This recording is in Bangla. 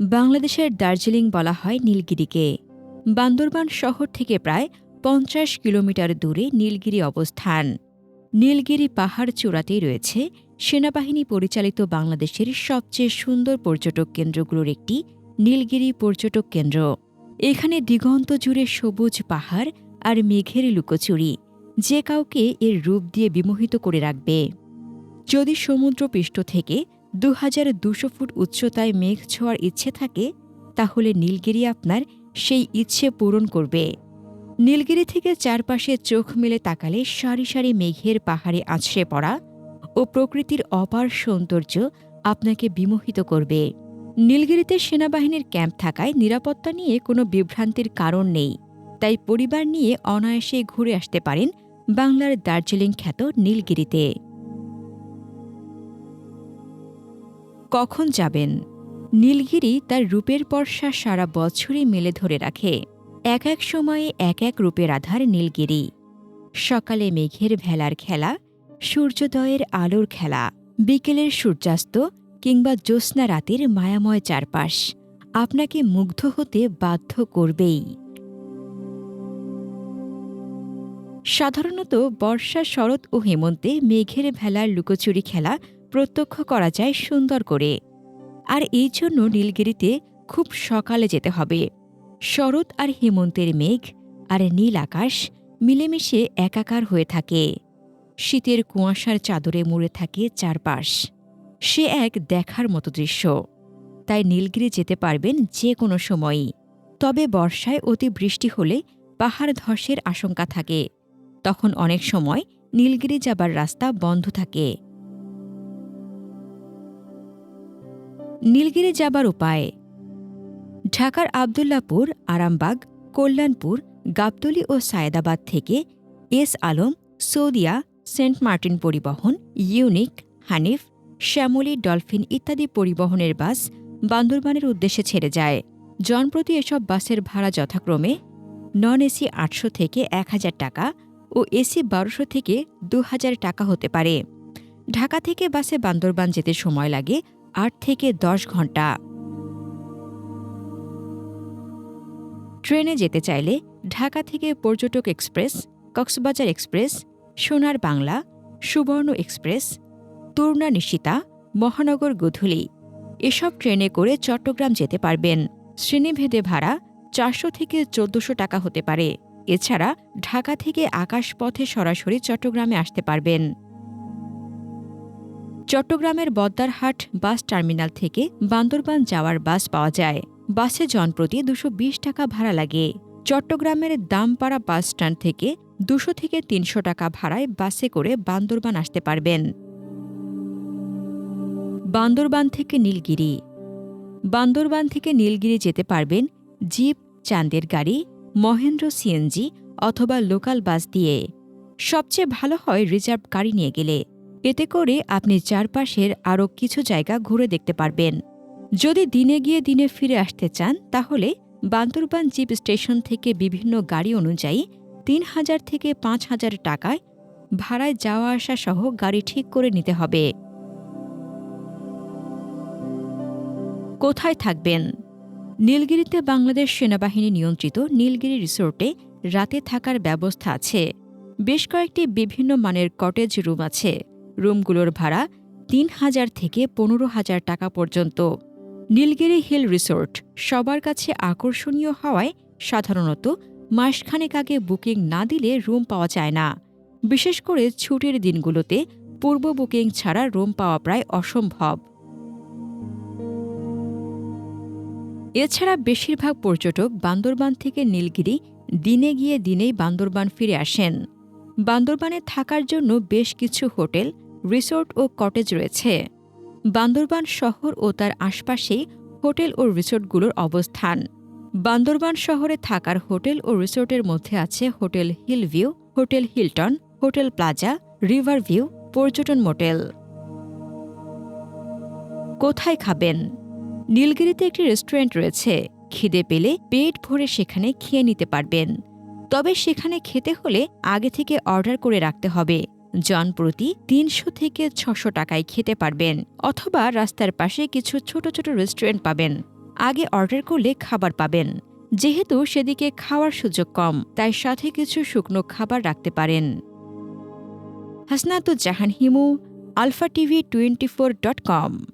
বাংলাদেশের দার্জিলিং বলা হয় নীলগিরিকে। বান্দরবান শহর থেকে প্রায় পঞ্চাশ কিলোমিটার দূরে নীলগিরি অবস্থান। নীলগিরি পাহাড় চূড়াতেই রয়েছে সেনাবাহিনী পরিচালিত বাংলাদেশের সবচেয়ে সুন্দর পর্যটক কেন্দ্রগুলোর একটি নীলগিরি পর্যটক কেন্দ্র। এখানে দিগন্ত জুড়ে সবুজ পাহাড় আর মেঘের লুকোচুরি, যে কাউকে এর রূপ দিয়ে বিমোহিত করে রাখবে। যদি সমুদ্রপৃষ্ঠ থেকে দু হাজার দুশো ফুট উচ্চতায় মেঘ ছোঁয়ার ইচ্ছে থাকে, তাহলে নীলগিরি আপনার সেই ইচ্ছে পূরণ করবে। নীলগিরি থেকে চারপাশে চোখ মেলে তাকালে সারি সারি মেঘের পাহাড়ে আছড়ে পড়া ও প্রকৃতির অপার সৌন্দর্য আপনাকে বিমোহিত করবে। নীলগিরিতে সেনাবাহিনীর ক্যাম্প থাকায় নিরাপত্তা নিয়ে কোনো বিভ্রান্তির কারণ নেই, তাই পরিবার নিয়ে অনায়াসে ঘুরে আসতে পারেন বাংলার দার্জিলিং খ্যাত নীলগিরিতে। কখন যাবেন? নীলগিরি তার রূপের পর্ষা সারা বছরই মেলে ধরে রাখে। এক এক সময়ে এক এক রূপের আধার নীলগিরি। সকালে মেঘের ভেলার খেলা, সূর্যোদয়ের আলোর খেলা, বিকেলের সূর্যাস্ত কিংবা জ্যোৎস্না রাতের মায়াময় চারপাশ আপনাকে মুগ্ধ হতে বাধ্য করবেই। সাধারণত বর্ষা, শরৎ ও হেমন্তে মেঘের ভেলার লুকোচুরি খেলা প্রত্যক্ষ করা যায় সুন্দর করে। আর এই জন্য নীলগিরিতে খুব সকালে যেতে হবে। শরৎ আর হেমন্তের মেঘ আর নীল আকাশ মিলেমিশে একাকার হয়ে থাকে। শীতের কুয়াশার চাদরে মুড়ে থাকে চারপাশ। সে এক দেখার মতো দৃশ্য। তাই নীলগিরি যেতে পারবেন যে কোনো সময়ই তবে বর্ষায় অতি বৃষ্টি হলে পাহাড় ধসের আশঙ্কা থাকে। তখন অনেক সময় নীলগিরি যাবার রাস্তা বন্ধ থাকে। নীলগিরি যাবার উপায়। ঢাকার আবদুল্লাপুর, আরামবাগ, কল্যাণপুর, গাবতলী ও সায়েদাবাদ থেকে S Alam, Saudia, Saint Martin পরিবহন, ইউনিক, হানিফ, শ্যামলী, ডলফিন ইত্যাদি পরিবহনের বাস বান্দরবানের উদ্দেশ্যে ছেড়ে যায়। জনপ্রতি এসব বাসের ভাড়া যথাক্রমে নন এসি আটশো থেকে এক হাজার টাকা ও এসি বারোশো থেকে দু হাজার টাকা হতে পারে। ঢাকা থেকে বাসে বান্দরবান যেতে সময় লাগে আট থেকে দশ ঘণ্টা। ট্রেনে যেতে চাইলে ঢাকা থেকে পর্যটক এক্সপ্রেস, কক্সবাজার এক্সপ্রেস, সোনার বাংলা, সুবর্ণ এক্সপ্রেস তুর্না নিশিতা, মহানগর গোধূলি। এসব ট্রেনে করে চট্টগ্রাম যেতে পারবেন। শ্রেণীভেদে ভাড়া চারশো থেকে চোদ্দশো টাকা হতে পারে। এছাড়া ঢাকা থেকে আকাশপথে সরাসরি চট্টগ্রামে আসতে পারবেন। চট্টগ্রামের বদ্দারহাট বাস টার্মিনাল থেকে বান্দরবান যাওয়ার বাস পাওয়া যায়। বাসে জনপ্রতি দুশো টাকা ভাড়া লাগে। চট্টগ্রামের দামপাড়া বাস স্ট্যান্ড থেকে দুশো থেকে তিনশো টাকা ভাড়ায় বাসে করে বান্দরবান আসতে পারবেন। বান্দরবান থেকে নীলগিরি। বান্দরবান থেকে নীলগিরি যেতে পারবেন জিপ, চাঁদের গাড়ি, মহেন্দ্র সিএনজি অথবা লোকাল বাস দিয়ে। সবচেয়ে ভালো হয় রিজার্ভ গাড়ি নিয়ে গেলে। এতে করে আপনি চারপাশের আরও কিছু জায়গা ঘুরে দেখতে পারবেন। যদি দিনে গিয়ে দিনে ফিরে আসতে চান, তাহলে বান্দরবান জিপ স্টেশন থেকে বিভিন্ন গাড়ি অনুযায়ী তিন হাজার থেকে পাঁচ হাজার টাকায় ভাড়ায় যাওয়া আসা সহ গাড়ি ঠিক করে নিতে হবে। কোথায় থাকবেন? নীলগিরিতে বাংলাদেশ সেনাবাহিনী নিয়ন্ত্রিত নীলগিরি রিসোর্টে রাতে থাকার ব্যবস্থা আছে। বেশ কয়েকটি বিভিন্ন মানের কটেজ রুম আছে। রুমগুলোর ভাড়া তিন হাজার থেকে পনেরো হাজার টাকা পর্যন্ত। নীলগিরি হিল রিসোর্ট সবার কাছে আকর্ষণীয় হওয়ায় সাধারণত মাসখানেক আগে বুকিং না দিলে রুম পাওয়া যায় না। বিশেষ করে ছুটির দিনগুলোতে পূর্ব বুকিং ছাড়া রুম পাওয়া প্রায় অসম্ভব। এছাড়া বেশিরভাগ পর্যটক বান্দরবান থেকে নীলগিরি দিনে গিয়ে দিনেই বান্দরবান ফিরে আসেন। বান্দরবানে থাকার জন্য বেশ কিছু হোটেল রিসোর্ট ও কটেজ রয়েছে। বান্দরবান শহর ও তার আশপাশেই হোটেল ও রিসোর্টগুলোর অবস্থান। বান্দরবান শহরে থাকার হোটেল ও রিসোর্টের মধ্যে আছে hotel Hill View hotel Hilton, hotel Plaza, River View, পর্যটন মোটেল। কোথায় খাবেন? নীলগিরিতে একটি রেস্টুরেন্ট রয়েছে। খিদে পেলে পেট ভরে সেখানে খেয়ে নিতে পারবেন। তবে সেখানে খেতে হলে আগে থেকে অর্ডার করে রাখতে হবে। জন প্রতি তিনশো থেকে ছশো টাকায় খেতে পারবেন, অথবা রাস্তার পাশে কিছু ছোট ছোট রেস্টুরেন্ট পাবেন। আগে অর্ডার করলে খাবার পাবেন। যেহেতু সেদিকে খাওয়ার সুযোগ কম, তাই সাথে কিছু শুকনো খাবার রাখতে পারেন। Hasnatujahan Himu, Alpha TV twenty four dot com.